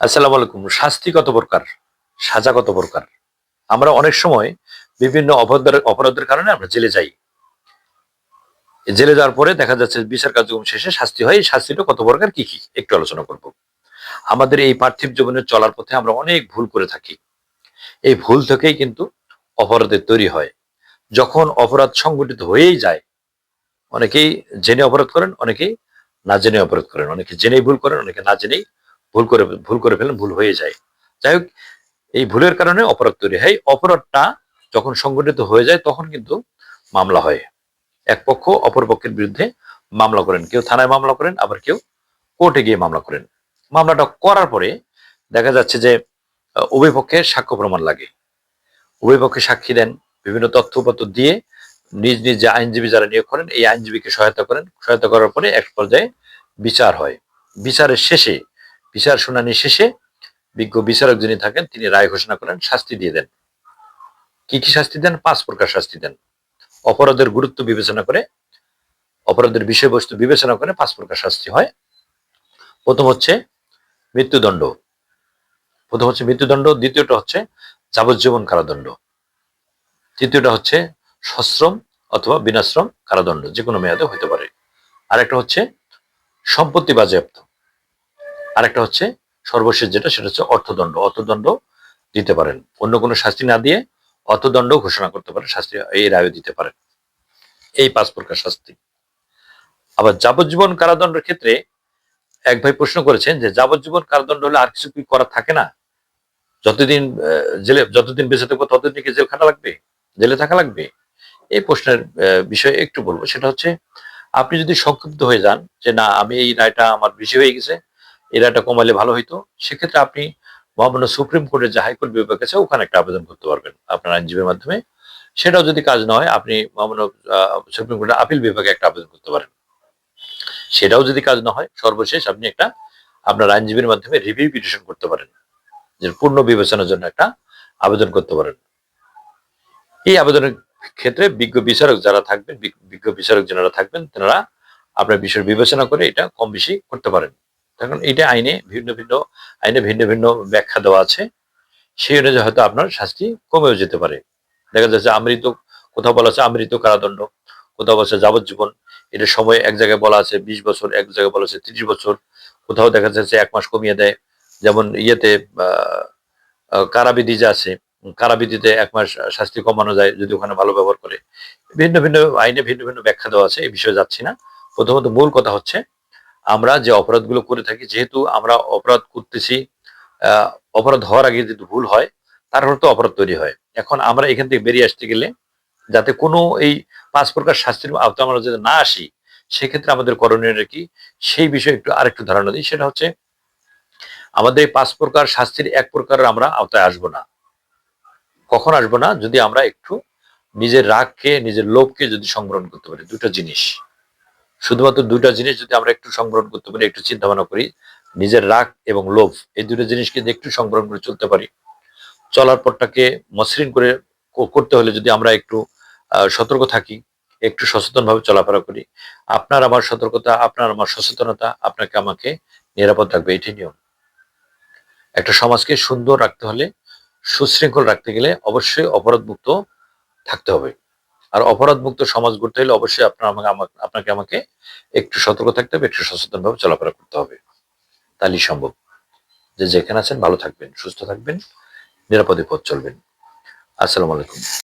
আসসালামু আলাইকুম। শাস্তি কত প্রকার? সাজা কত প্রকার? আমরা অনেক সময় বিভিন্ন অপরাধের অপরাধের কারণে আমরা জেলে যাই। জেলে যাওয়ার পরে দেখা যাচ্ছে বিচার কার্যক্রম শেষে শাস্তি হয়। এই শাস্তিটা কত প্রকার, কি কি? একটু আলোচনা করব। আমাদের এই পার্থিব জীবনে চলার পথে আমরা অনেক ভুল করে থাকি। এই ভুল থেকেই কিন্তু অপরাধের তৈরি হয়। যখন অপরাধ সংগঠিত হয়েই যায়, অনেকেই জেনে অপরাধ করেন, অনেকেই না জেনে অপরাধ করেন, অনেকে জেনেই ভুল করেন, অনেকে না জেনেই ভুল করে ভুল করে ফেলেন ভুল হয়ে যায়। যাই হোক, এই ভুলের কারণে অপরাধ তৈরি হয়। অপরাধটা যখন সংগঠিত হয়ে যায়, তখন কিন্তু মামলা হয়। এক পক্ষ অপর পক্ষের বিরুদ্ধে মামলা করেন। কেউ থানায় মামলা করেন, আবার কেউ কোর্টে গিয়ে মামলা করেন। মামলাটা করার পরে দেখা যাচ্ছে যে উভয় পক্ষের সাক্ষ্য প্রমাণ লাগে। উভয় পক্ষে সাক্ষী দেন, বিভিন্ন তথ্যপত্র দিয়ে নিজ নিজ যে আইনজীবী যারা নিয়োগ করেন, এই আইনজীবীকে সহায়তা করেন। সহায়তা করার পরে এক পর্যায়ে বিচার হয়। বিচারের শেষে বিচার শুনানি শেষে বিজ্ঞ বিচারক যিনি থাকেন, তিনি রায় ঘোষণা করেন, শাস্তি দিয়ে দেন। কি কি শাস্তি দেন? পাঁচ প্রকার শাস্তি দেন। অপরাধের গুরুত্ব বিবেচনা করে, অপরাধের বিষয়বস্তু বিবেচনা করে পাঁচ প্রকার শাস্তি হয়। প্রথম হচ্ছে মৃত্যুদণ্ড। প্রথম হচ্ছে মৃত্যুদণ্ড, দ্বিতীয়টা হচ্ছে যাবজ্জীবন কারাদণ্ড। তৃতীয়টা হচ্ছে সশ্রম অথবা বিনাশ্রম কারাদণ্ড যে কোনো মেয়াদে হতে পারে। আরেকটা হচ্ছে সম্পত্তি বাজেয়াপ্ত। আরেকটা হচ্ছে সর্বশেষ যেটা, সেটা হচ্ছে অর্থদণ্ড। অর্থদণ্ড দিতে পারেন। অন্য কোনো শাস্তি না দিয়ে অর্থদণ্ড ঘোষণা করতে পারেন, শাস্তি এই রায় দিতে পারেন। এই পাঁচ প্রকার শাস্তি। আবার যাবজ্জীবন কারাদণ্ডের ক্ষেত্রে এক ভাই প্রশ্ন করেছেন যে যাবজ্জীবন কারাদণ্ড হলে আর কিছু কি করা থাকে না? যতদিন জেলে, যতদিন বেঁচে থাকব, ততদিন কি জেল খাটা লাগবে? জেলে থাকা লাগবে? এই প্রশ্নের বিষয়ে একটু বলব। সেটা হচ্ছে, আপনি যদি সংক্ষিপ্ত হয়ে যান যে না, আমি এই রায়টা আমার বেশি হয়ে গেছে এই রায়টা কমালে ভালো হইতো। সেক্ষেত্রে আপনি মহামান্য সুপ্রিম কোর্টের যে হাইকোর্ট বিভাগ আছে ওখানে একটা আবেদন করতে পারবেন আপনার আইনজীবীর মাধ্যমে। সেটাও যদি কাজ না হয়, আপনি মহামান্য সুপ্রিম কোর্টের আপিল বিভাগে একটা আবেদন করতে পারেন। সেটাও যদি কাজ না হয়, সর্বশেষ আপনি একটা আপনার আইনজীবীর মাধ্যমে রিভিউ পিটিশন করতে পারেন। যে পূর্ণ বিবেচনার জন্য একটা আবেদন করতে পারেন। এই আবেদনের ক্ষেত্রে বিজ্ঞ বিচারক যারা থাকবেন, বিজ্ঞ বিচারক যারা থাকবেন, তারা আপনার বিষয় বিবেচনা করে এটা কম বেশি করতে পারেন। কারণ এটা আইনে ভিন্ন ভিন্ন, আইনে ভিন্ন ভিন্ন ব্যাখ্যা দেওয়া আছে। সেই অনুযায়ী হয়তো আপনার শাস্তি কমেও যেতে পারে। দেখা যাচ্ছে আমৃত, কোথাও বলা আছে আমৃত কারাদণ্ড, কোথাও বলা আছে যাবজ্জীবন। এটার সময় এক জায়গায় বলা আছে বিশ বছর, এক জায়গায় বলা আছে ত্রিশ বছর। কোথাও দেখা যাচ্ছে এক মাস কমিয়ে দেয়। যেমন ইয়েতে কারাবিধি যে আছে, কারাবিধিতে এক মাস শাস্তি কমানো যায় যদি ওখানে ভালো ব্যবহার করে। ভিন্ন ভিন্ন আইনে ভিন্ন ভিন্ন ব্যাখ্যা দেওয়া আছে, এই বিষয়ে যাচ্ছি না। প্রথমত মূল কথা হচ্ছে আমরা যে অপরাধগুলো করে থাকি, যেহেতু আমরা অপরাধ করতেছি অপরাধ হওয়ার আগে যদি ভুল হয়, তারপর তো অপরাধ তৈরি হয়। এখন আমরা এখান থেকে বেরিয়ে আসতে গেলে, যাতে কোনো এই পাঁচ প্রকার শাস্তির আওতায় আমরা যদি না আসি, সেক্ষেত্রে আমাদের করণীয় কি? সেই বিষয়ে একটু আরেকটু ধারণা দিই। সেটা হচ্ছে, আমাদের এই পাঁচ প্রকার শাস্তির এক প্রকার আমরা আওতায় আসব না। কখন আসব না? যদি আমরা একটু নিজের রাগকে, নিজের লোভকে যদি সংবরণ করতে পারি, দুটো জিনিস। শুধুমাত্র দুটা জিনিস যদি আমরা একটু সংবরণ করতে পারি, একটু চিন্তা ভাবনা করি, নিজের রাগ এবং লোভ, এই দুটো জিনিসকে যদি একটু সংবরণ করে চলতে পারি। চলার পথটাকে মসৃণ করে করতে হলে যদি আমরা একটু সতর্ক থাকি, একটু সচেতন ভাবে চলাফেরা করি, আপনার আমার সতর্কতা, আপনার আমার সচেতনতা আপনাকে আমাকে নিরাপদ রাখবে এটি নিয়ম। একটা সমাজকে সুন্দর রাখতে হলে, সুশৃঙ্খল রাখতে গেলে অবশ্যই অপরাধ মুক্ত থাকতে হবে। আর অপরাধ মুক্ত সমাজ গড়তে হলে অবশ্যই আপনার আমাকে, আমাকে- আপনাকে আমাকে একটু সতর্ক থাকতে হবে, একটু সচেতন ভাবে চলাফেরা করতে হবে। তাহলেই সম্ভব। যে যেখানে আছেন ভালো থাকবেন, সুস্থ থাকবেন, নিরাপদে পথ চলবেন। আসসালামু আলাইকুম।